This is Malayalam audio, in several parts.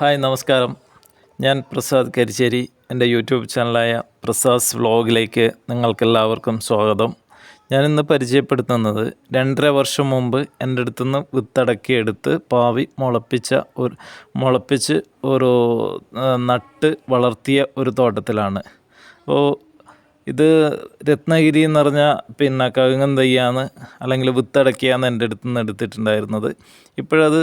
ഹായ് നമസ്കാരം. ഞാൻ പ്രസാദ് കരിച്ചേരി. എന്റെ യൂട്യൂബ് ചാനലായ പ്രസാദ് വ്ലോഗിലേക്ക് നിങ്ങൾക്കെല്ലാവർക്കും സ്വാഗതം. ഞാനിന്ന് പരിചയപ്പെടുത്തുന്നത് രണ്ടര വർഷം മുമ്പ് എന്റെ അടുത്തുനിന്ന് വിത്തടക്കി എടുത്ത് പാവി മുളപ്പിച്ച ഒരു മുളപ്പിച്ച് ഒരു നട്ട് വളർത്തിയ ഒരു തോട്ടത്തിലാണ്. അപ്പോൾ ഇത് രത്നഗിരി എന്ന് പറഞ്ഞാൽ പിന്നെ കഴുങ്ങം തയ്യാന്ന് അല്ലെങ്കിൽ വിത്തടക്കിയാന്ന് എന്റെ അടുത്ത് നിന്ന് എടുത്തിട്ടുണ്ടായിരുന്നത്. ഇപ്പോഴത്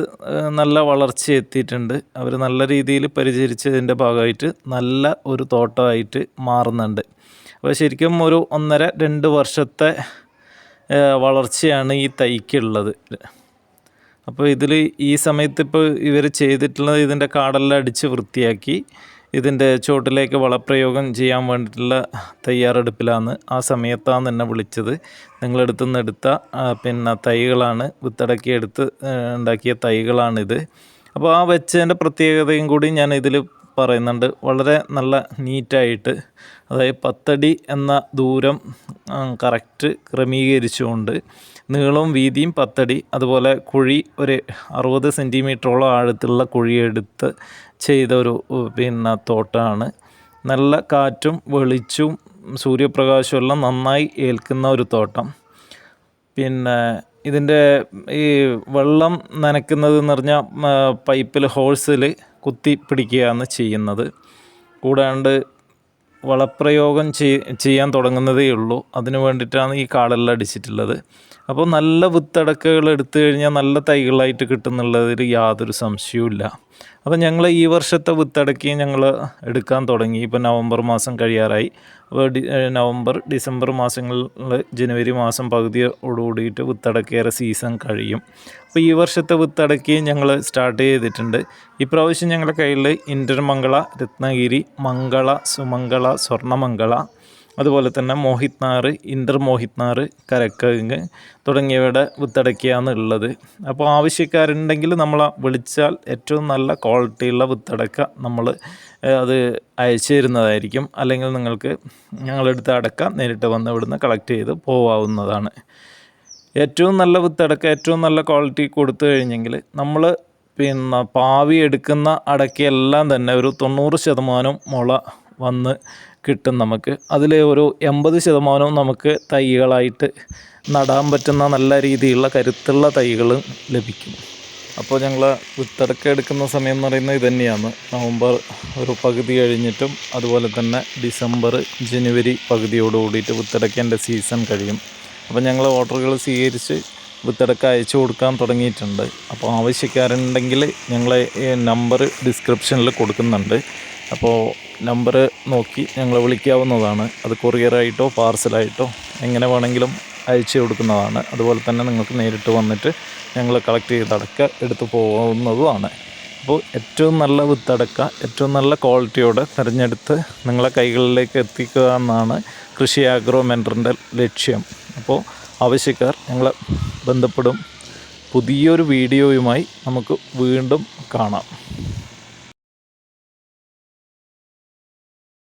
നല്ല വളർച്ച എത്തിയിട്ടുണ്ട്. അവർ നല്ല രീതിയിൽ പരിചരിച്ചതിന്റെ ഭാഗമായിട്ട് നല്ല ഒരു തോട്ടമായിട്ട് മാറുന്നുണ്ട്. അപ്പോൾ ശരിക്കും ഒരു ഒന്നര രണ്ട് വർഷത്തെ വളർച്ചയാണ് ഈ തൈക്കുള്ളത്. അപ്പോൾ ഇതിൽ ഈ സമയത്ത് ഇപ്പോൾ ഇവർ ചെയ്തിട്ടുള്ളത് ഇതിന്റെ കാടെല്ലാം അടിച്ച് വൃത്തിയാക്കി ഇതിന്റെ ചുവട്ടിലേക്ക് വളപ്രയോഗം ചെയ്യാൻ വേണ്ടിയിട്ടുള്ള തയ്യാറെടുപ്പിലാണ്. ആ സമയത്താണ് എന്നെ വിളിച്ചത്. നിങ്ങളെടുത്തു നിന്നെടുത്ത പിന്നെ തൈകളാണ്. വിത്തടക്കി എടുത്ത് ആ, ഉണ്ടാക്കിയ തൈകളാണിത്. അപ്പോൾ ആ വെച്ചതിന്റെ പ്രത്യേകതയും കൂടി ഞാൻ ഇതിൽ പറയുന്നുണ്ട്. വളരെ നല്ല നീറ്റായിട്ട്. അതായത് പത്തടി എന്ന ദൂരം കറക്റ്റ് ക്രമീകരിച്ചുകൊണ്ട് നീളവും വീതിയും പത്തടി അതുപോലെ കുഴി ഒരു അറുപത് സെന്റിമീറ്ററോളം ആഴത്തിലുള്ള കുഴിയെടുത്ത് ചെയ്ത ഒരു പിന്നെ തോട്ടമാണ് നല്ല കാറ്റും വെളിച്ചും സൂര്യപ്രകാശവും എല്ലാം നന്നായി ഏൽക്കുന്ന ഒരു തോട്ടം. പിന്നെ ഇതിന്റെ ഈ വെള്ളം നനയ്ക്കുന്നത് എന്ന് പറഞ്ഞാൽ പൈപ്പിൽ ഹോഴ്സിൽ കുത്തി പിടിക്കുകയാണ് ചെയ്യുന്നത്. കൂടാണ്ട് വളപ്രയോഗം ചെയ്യാൻ തുടങ്ങുന്നതേ ഉള്ളൂ. അതിന് വേണ്ടിയിട്ടാണ് ഈ കാടെല്ലാം അടിച്ചിട്ടുള്ളത്. അപ്പോൾ നല്ല വിത്തടക്കകൾ എടുത്തു കഴിഞ്ഞാൽ നല്ല തൈകളായിട്ട് കിട്ടുന്നുള്ളതിൽ യാതൊരു സംശയവുമില്ല. അപ്പോൾ ഞങ്ങൾ ഈ വർഷത്തെ വിത്തടക്കി ഞങ്ങൾ എടുക്കാൻ തുടങ്ങി. ഇപ്പോൾ നവംബർ മാസം കഴിയാറായി. അപ്പോൾ നവംബർ ഡിസംബർ മാസങ്ങളിൽ ജനുവരി മാസം പകുതിയോടുകൂടിയിട്ട് വിത്തടക്കേറെ സീസൺ കഴിയും. അപ്പോൾ ഈ വർഷത്തെ വിത്തടക്കി ഞങ്ങൾ സ്റ്റാർട്ട് ചെയ്തിട്ടുണ്ട്. ഇപ്രാവശ്യം ഞങ്ങളുടെ കയ്യിൽ ഇന്റർമംഗള രത്നഗിരി മംഗള സുമംഗള സ്വർണമംഗള അതുപോലെ തന്നെ മോഹിത് നാറ് ഇന്റർ മോഹിത് നാറ് തുടങ്ങിയവയുടെ വിത്തടക്കിയാണ് ഉള്ളത്. അപ്പോൾ ആവശ്യക്കാരുണ്ടെങ്കിൽ നമ്മൾ വിളിച്ചാൽ ഏറ്റവും നല്ല ക്വാളിറ്റിയുള്ള വിത്തടക്ക നമ്മൾ അത് അയച്ചു തരുന്നതായിരിക്കും. അല്ലെങ്കിൽ നിങ്ങൾക്ക് ഞങ്ങളെടുത്ത് അടക്ക നേരിട്ട് വന്ന് ഇവിടുന്ന് കളക്ട് ചെയ്ത് പോവാവുന്നതാണ്. ഏറ്റവും നല്ല വിത്തടക്ക ഏറ്റവും നല്ല ക്വാളിറ്റി കൊടുത്തു കഴിഞ്ഞെങ്കിൽ നമ്മൾ പിന്നെ പാവി എടുക്കുന്ന അടക്കയെല്ലാം തന്നെ ഒരു തൊണ്ണൂറ് ശതമാനം മുള വന്ന് കിട്ടും നമുക്ക്. അതിൽ ഒരു എൺപത് ശതമാനവും നമുക്ക് തൈകളായിട്ട് നടാൻ പറ്റുന്ന നല്ല രീതിയിലുള്ള കരുത്തുള്ള തൈകളും ലഭിക്കും. അപ്പോൾ ഞങ്ങൾ വിത്തടക്ക എടുക്കുന്ന സമയം എന്ന് പറയുന്നത് ഇത് തന്നെയാണ്. നവംബർ ഒരു പകുതി കഴിഞ്ഞിട്ടും അതുപോലെ തന്നെ ഡിസംബർ ജനുവരി പകുതിയോട് കൂടിയിട്ട് വിത്തടക്കേന്റെ സീസൺ കഴിയും. അപ്പോൾ ഞങ്ങൾ ഓർഡറുകൾ സ്വീകരിച്ച് വിത്തടക്ക അയച്ചു കൊടുക്കാൻ തുടങ്ങിയിട്ടുണ്ട്. അപ്പോൾ ആവശ്യക്കാരുണ്ടെങ്കിൽ ഞങ്ങളെ നമ്പർ ഡിസ്ക്രിപ്ഷനിൽ കൊടുക്കുന്നുണ്ട്. അപ്പോൾ നമ്പർ നോക്കി ഞങ്ങളെ വിളിക്കാവുന്നതാണ്. അത് കൊറിയറായിട്ടോ പാർസലായിട്ടോ എങ്ങനെ വേണമെങ്കിലും അയച്ചു കൊടുക്കുന്നതാണ്. അതുപോലെ തന്നെ നിങ്ങൾക്ക് നേരിട്ട് വന്നിട്ട് ഞങ്ങൾ കളക്ട് ചെയ്ത് അടക്ക എടുത്തു പോകുന്നതുമാണ്. അപ്പോൾ ഏറ്റവും നല്ല വിത്തടക്ക ഏറ്റവും നല്ല ക്വാളിറ്റിയോടെ തിരഞ്ഞെടുത്ത് നിങ്ങളെ കൈകളിലേക്ക് എത്തിക്കുക എന്നാണ് കൃഷി ആഗ്രോ മെന്ററിന്റെ ലക്ഷ്യം. അപ്പോൾ ആവശ്യക്കാർ ഞങ്ങളെ ബന്ധപ്പെടും. പുതിയൊരു വീഡിയോയുമായി നമുക്ക് വീണ്ടും കാണാം.